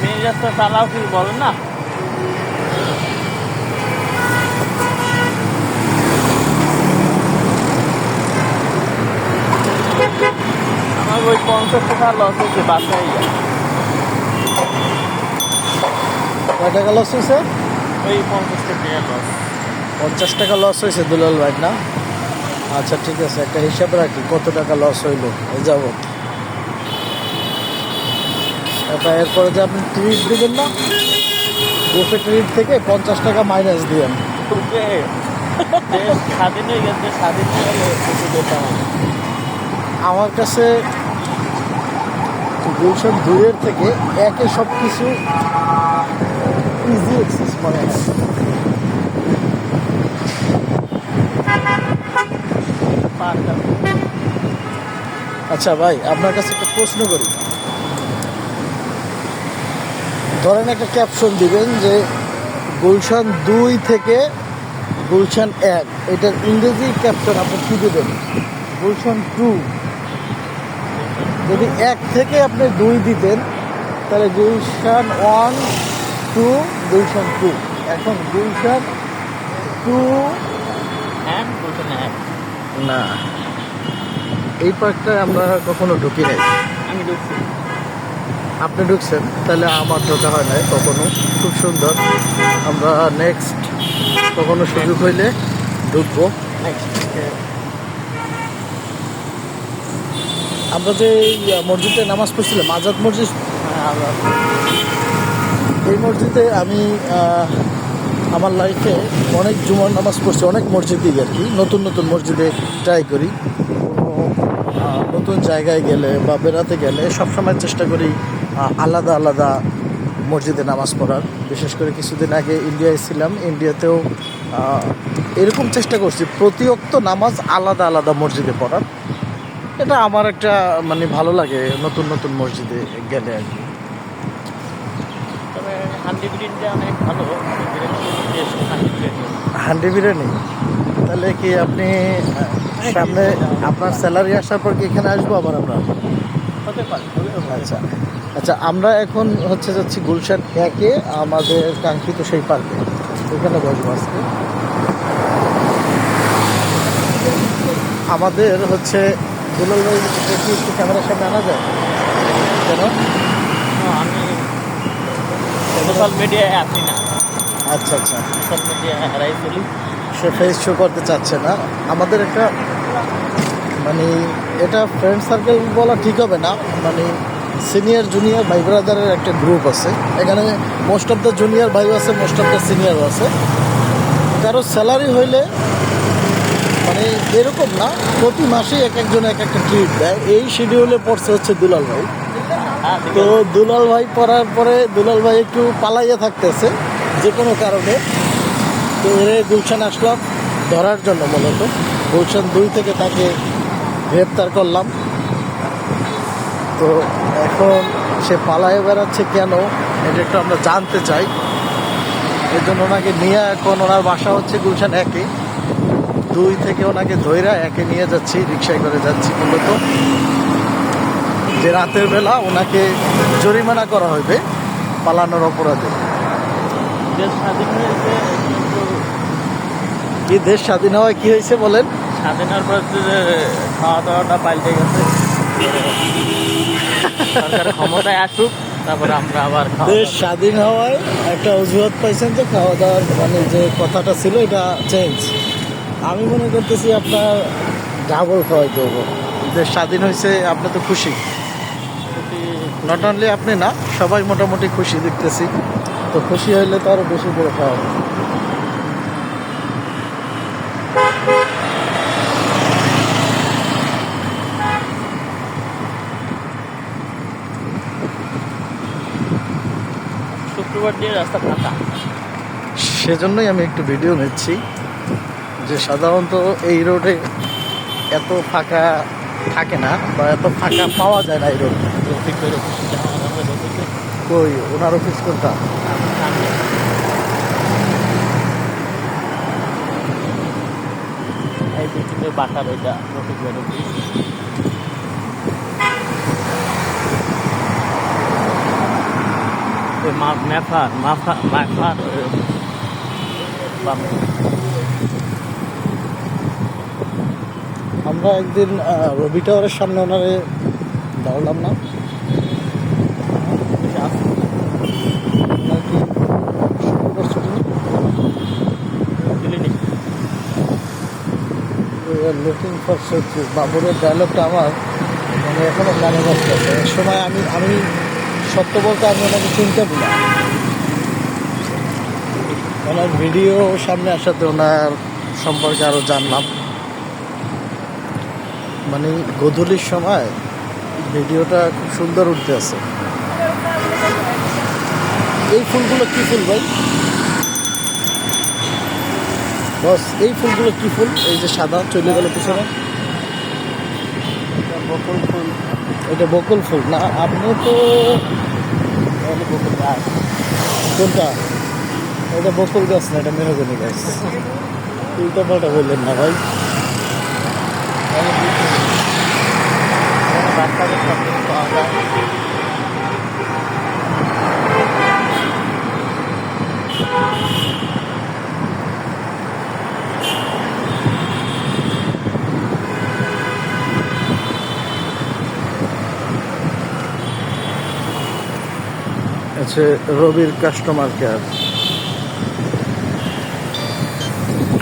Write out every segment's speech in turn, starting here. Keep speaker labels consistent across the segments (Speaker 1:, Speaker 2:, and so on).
Speaker 1: Main রাস্তা চালাও কি বলেন না? আমার ওই পঞ্চাশ টাকা লস হয়েছে বাসায়
Speaker 2: কয় টাকা লস হয়েছে?
Speaker 1: ওই পঞ্চাশ টাকা লস
Speaker 2: পঞ্চাশ টাকা লস হয়েছে দুলাল ভাই না? আচ্ছা ঠিক আছে একটা হিসাব রাখি কত টাকা লস হইল? এই যাবত এটা এরপরে যে আপনি ট্রিট দিবেন না বুফে ট্রিট থেকে পঞ্চাশ টাকা মাইনাস দিবেন। আমার কাছে গুলশান দুইয়ের থেকে একে সব কিছু ইজি এক্সেস মনে হয়। আচ্ছা ভাই, আপনার কাছে একটা প্রশ্ন করি। ধরেন একটা ক্যাপশন দিবেন যে, গুলশান দুই থেকে গুলশান এক, এটার ইংরেজি ক্যাপশন আপনি কী দেবেন? গুলশান টু। যদি এক থেকে আপনি দুই দিতেন, তাহলে Gulshan one two, Gulshan two. এখন গুলশান টু
Speaker 1: হ্যাঁ বলছেন হ্যাঁ
Speaker 2: না। এই পার্কটায় আমরা কখনো ঢুকি নাই।
Speaker 1: আমি ঢুকছি।
Speaker 2: আপনি ঢুকছেন তাহলে আমার ঢোকা হয় নাই কখনো। খুব সুন্দর। আমরা নেক্সট কখনো সুযোগ হইলে ঢুকবো। আমরা যে মসজিদে নামাজ পড়ছিলাম আজাদ মসজিদ? এই মসজিদে আমি আমার লাইফে অনেক জুমার নামাজ পড়ছি, অনেক মসজিদেই আর কি। নতুন নতুন মসজিদে ট্রাই করি। নতুন জায়গায় গেলে বা বেড়াতে গেলে সবসময় চেষ্টা করি আলাদা আলাদা মসজিদে নামাজ পড়ার। বিশেষ করে কিছুদিন আগে ইন্ডিয়ায় ছিলাম ইন্ডিয়াতেও এরকম চেষ্টা করছি। প্রতি অক্ত নামাজ আলাদা আলাদা মসজিদে পড়ার। এটা আমার একটা মানে ভালো লাগে নতুন নতুন মসজিদে গেলে আর কি।
Speaker 1: হান্ডি বিরিয়ানিটা অনেক ভালো বিরিয়ানি হান্ডি বিরিয়ানি।
Speaker 2: হান্ডি বিরিয়ানি? তাহলে কি আপনি সামনে আপনার স্যালারি আসার পর কি এখানে আসব আবার আমরা। আচ্ছা। আচ্ছা আমরা এখন হচ্ছে যাচ্ছি গুলশান একে আমাদের কাঙ্ক্ষিত সেই পার্কে। ওখানে বসবো আজকে। আমাদের হচ্ছে দুলাল ভাই একটু ক্যামেরার সামনে আনা যায়? কেন?
Speaker 1: সোশ্যাল মিডিয়ায় আছি না?
Speaker 2: আচ্ছা আচ্ছা।
Speaker 1: সোশ্যাল মিডিয়ায় হারাই চলি
Speaker 2: সে ফেস শো করতে চাচ্ছে না। আমাদের একটা মানে এটা ফ্রেন্ড সার্কেল বলা ঠিক হবে না। মানে সিনিয়র জুনিয়র ভাই ব্রাদারের একটা গ্রুপ আছে। এখানে মোস্ট অফ দ্য জুনিয়র ভাইও আছে মোস্ট অফ দ্য সিনিয়রও আছে। কারও স্যালারি হইলে মানে এরকম না। প্রতি মাসেই এক একজন এক একটা ট্রিট দেয়। এই শিডিউলে পড়ছে হচ্ছে দুলাল ভাই। তো দুলাল ভাই পড়ার পরে দুলাল ভাই একটু পালাইয়া থাকতেছে যে কোনো কারণে। তো এর গুলশান আসলাম, ধরার জন্য মূলত। গুলশান দুই থেকে তাকে গ্রেপ্তার করলাম। তো এখন সে পালায়ে বেড়াচ্ছে কেন, এটা একটু আমরা জানতে চাই। এর জন্য ওনাকে নিয়ে এখন ওনার বাসা হচ্ছে গুলশান একে। দুই থেকে ওনাকে ধৈরা একে নিয়ে যাচ্ছি রিক্সায় করে যাচ্ছি মূলত। যে রাতের বেলা ওনাকে জরিমানা করা হবে পালানোর অপরাধে। কি দেশ স্বাধীন হওয়ায় কি হয়েছে বলেন?
Speaker 1: স্বাধীন হওয়ার পর খাওয়া দাওয়াটা পাল্টে গেছে। ক্ষমতায় আসুক তারপরে আমরা আবার
Speaker 2: দেশ স্বাধীন হওয়ায় একটা অজুহাত পাইছেন যে খাওয়া দাওয়ার মানে যে কথাটা ছিল এটা চেঞ্জ আমি মনে করতেছি আপনার ডাবল খাওয়াইতে হব দেশ স্বাধীন হয়েছে আপনি তো খুশি। নট অনলি আপনি না সবাই মোটামুটি খুশি দেখতেছি। তো খুশি হইলে তো আরও বেশি করে খাওয়া হবে।
Speaker 1: শুক্রবার দিয়ে রাস্তা ফাঁকা।
Speaker 2: সেজন্যই আমি একটু ভিডিও নিচ্ছি। যে সাধারণত এই রোডে এত ফাঁকা থাকে না বা এত ফাঁকা পাওয়া যায় না এই রোড কই? ওনার অফিস কোনটা?
Speaker 1: বাটার ওইটা, রফিক ভাই রফিক ওই মা ম্যাফার মাফা ম্যাফার বাম।
Speaker 2: আমরা একদিন রবি টাওয়ারের সামনে ওনারে দাঁড়ালাম না? লুকিং ফর শত্রু বাবুরের ডায়লগটা আমার মানে এখনও কানে বসতে আছে এক সময় আমি আমি সত্য বলতে আমি ওনাকে চিনতে না ওনার ভিডিও সামনে আসাতে ওনার সম্পর্কে আরও জানলাম। মানে গধূলির সময় ভিডিওটা খুব সুন্দর উঠতে আছে। এই ফুলগুলো কি ফুল ভাই? বস এই ফুলগুলো কি ফুল? এই যে সাদা চলে গেল পিছনে।
Speaker 1: বকুল ফুল।
Speaker 2: এটা বকুল ফুল। না আপনি তো
Speaker 1: বকুল গাছ।
Speaker 2: কোনটা? এটা বকুল গাছ না এটা মেহগনি গাছ। উল্টা পাল্টা বললেন না ভাই।
Speaker 1: যায়
Speaker 2: আচ্ছা রবির কাস্টমার কেয়ার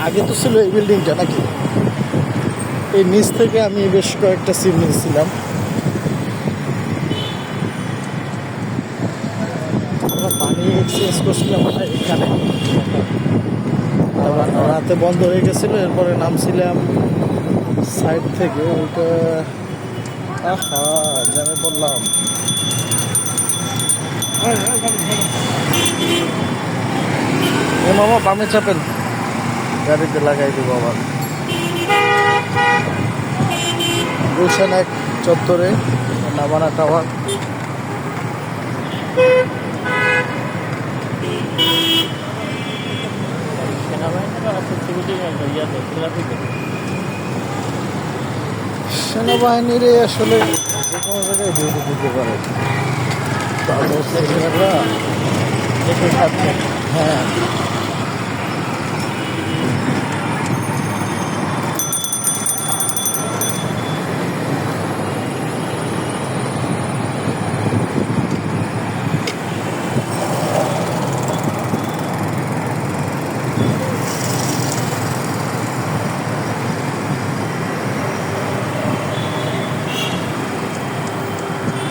Speaker 2: আগে তো ছিল এই বিল্ডিংটা নাকি? এই নিচ থেকে আমি বেশ কয়েকটা সিম নিয়েছিলাম। এক্সচেঞ্জ করছিলাম এখানে। রাতে বন্ধ হয়ে গেছিল, এরপরে নামছিলাম সাইড থেকে, ওইটা আহা, জ্যামে পড়লাম। মামা, বামে চাপেন। গাড়িতে লাগাই দেবো আবার। গুলশান এক চত্বরে, নামানা টাওয়ার।
Speaker 1: সেনাবাহিনীরা
Speaker 2: আসলে যে কোনো জায়গায় ডিউটি দিতে পারে। হ্যাঁ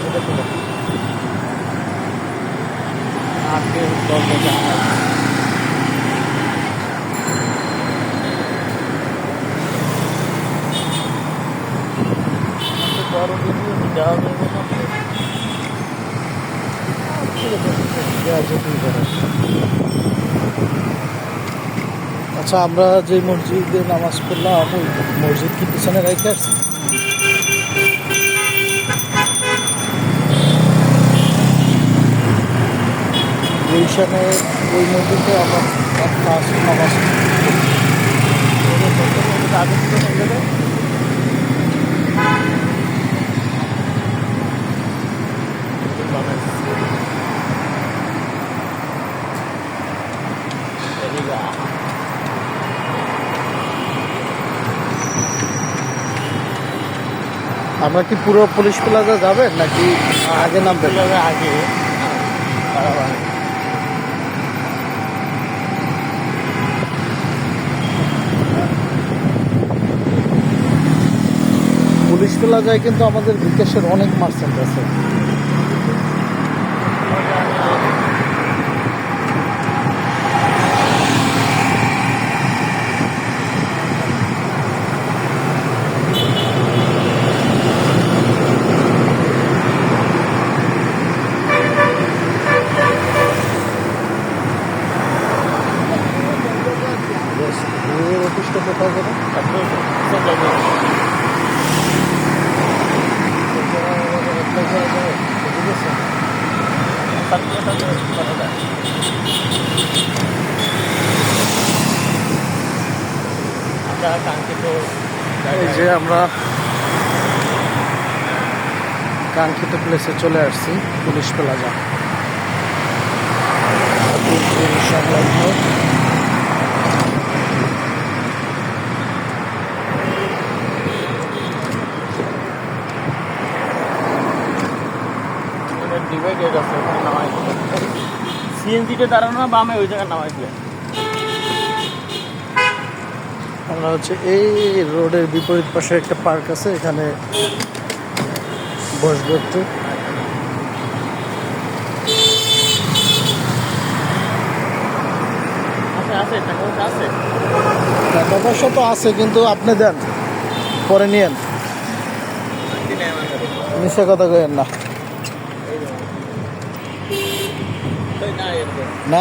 Speaker 1: এটা ছিল আজকে দশ বছর আমার
Speaker 2: আচ্ছা আমরা যে মসজিদে নামাজ পড়লাম, ওই মসজিদ কি পিছনে রেখে আসছি? গুলশানে ওই মসজিদে আমার নামাজ
Speaker 1: আগে থেকে হয়ে যাবে
Speaker 2: আমরা কি পুরো পুলিশ প্লাজা যাবেন নাকি আগে নামবেন
Speaker 1: আগে।
Speaker 2: পুলিশ প্লাজায় কিন্তু আমাদের বিকাশের অনেক মার্চেন্ট আছে Yes, এই অফিসটা কোথাও করে
Speaker 1: তারপরে সব জায়গায়
Speaker 2: একটা জায়গায় ঠিক আছে
Speaker 1: তারপরে তারপরে করা যায় কাঙ্ক্ষিত
Speaker 2: এই যে আমরা কাঙ্ক্ষিত প্লেসে চলে আসছি পুলিশ প্লাজা। সংলগ্ন
Speaker 1: সিএনজিতে দাঁড়ানো বামে ওই জায়গায় নামাই দিলে।
Speaker 2: আমরা হচ্ছে এই রোডের বিপরীত পাশে একটা পার্ক আছে এখানে বসবো একটু
Speaker 1: টাকা পয়সা
Speaker 2: তো আছে কিন্তু আপনি দেন পরে নিয়েন মিশে কথা কইেন না
Speaker 1: না